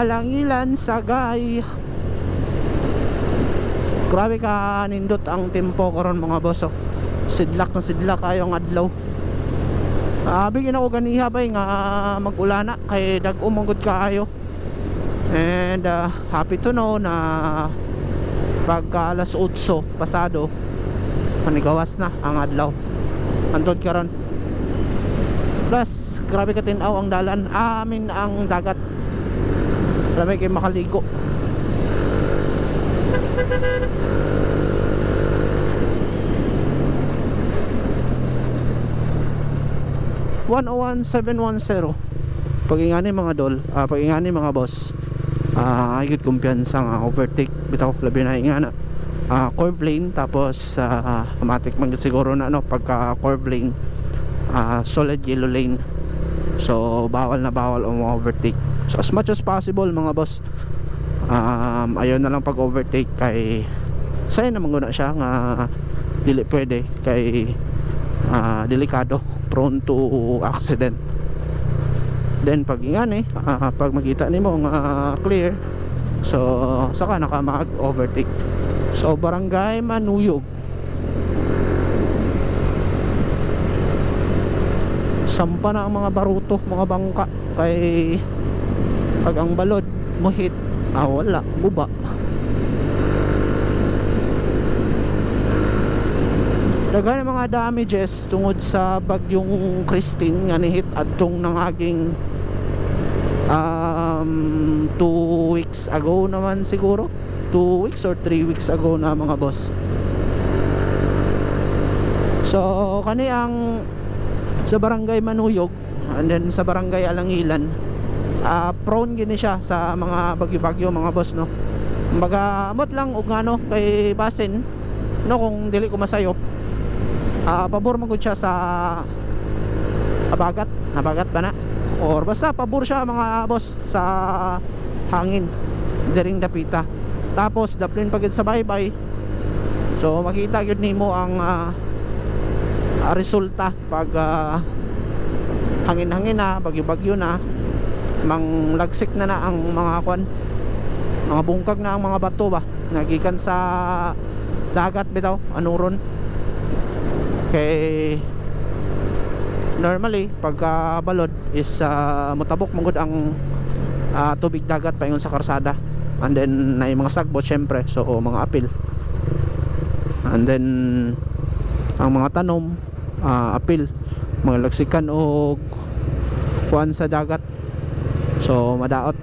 Alangilan, Sagay. Grabe ka nindot ang tempo karon mga boss. oh. Sidlak na sidlak kayong adlaw. Abi uh, ako ganiha bay nga magulana kay dag umangod kaayo. And uh, happy to know na pagka alas 8 pasado manigawas na ang adlaw. Antod karon. Plus, grabe ka tinaw ang dalan. Amin ang dagat. Grabe kayo makaligo. One oh one mga dol, ah, pagingani mga boss. Ah, uh, kumpiyansa nga overtake bitaw labi na ingana. Ah, curve lane tapos ah, automatic man siguro na ano pagka curve lane ah, solid yellow lane. So bawal na bawal ang overtake. So as much as possible mga boss um, ayaw na lang pag overtake kay sayo naman guna siya nga dili pwede kay ah, delikado prone to accident. Then pag ingani ah, pag makita nimo nga clear so saka naka mag overtake so barangay Manuyog. Sampa na ang mga baruto mga bangka kay pag ang balod muhit. Ah wala. Buba. Daghan mga damages tungod sa bagyong Christine nga nihit adtong nangaging um 2 weeks ago naman siguro. 2 weeks or 3 weeks ago na mga boss. So kani ang sa barangay Manuyog and then sa barangay Alangilan uh, prone gini siya sa mga bagyo-bagyo mga boss no? Kumbaga amot lang og ngano kay basin no kung dili ko masayop uh, pabor man siya sa abagat. Nabagat ba na? Or basta pabor siya mga boss sa hangin diring dapita. Tapos daplin pagid sa baybay. So makita gyud nimo ang ah, ah, resulta pag ah, hangin-hangin na bagyo-bagyo na manglagsik na na ang mga kwan. Mga bungkag na ang mga bato ba? Nagikan sa dagat bitaw anuron. Kay normally pagka balod is uh, mutabok mangod ang ah, tubig dagat paingon sa karsada. And then na mga sagbot syempre so mga apil. And then ang mga tanom ah, apil. Mga lagsikan o kuan sa dagat so madaot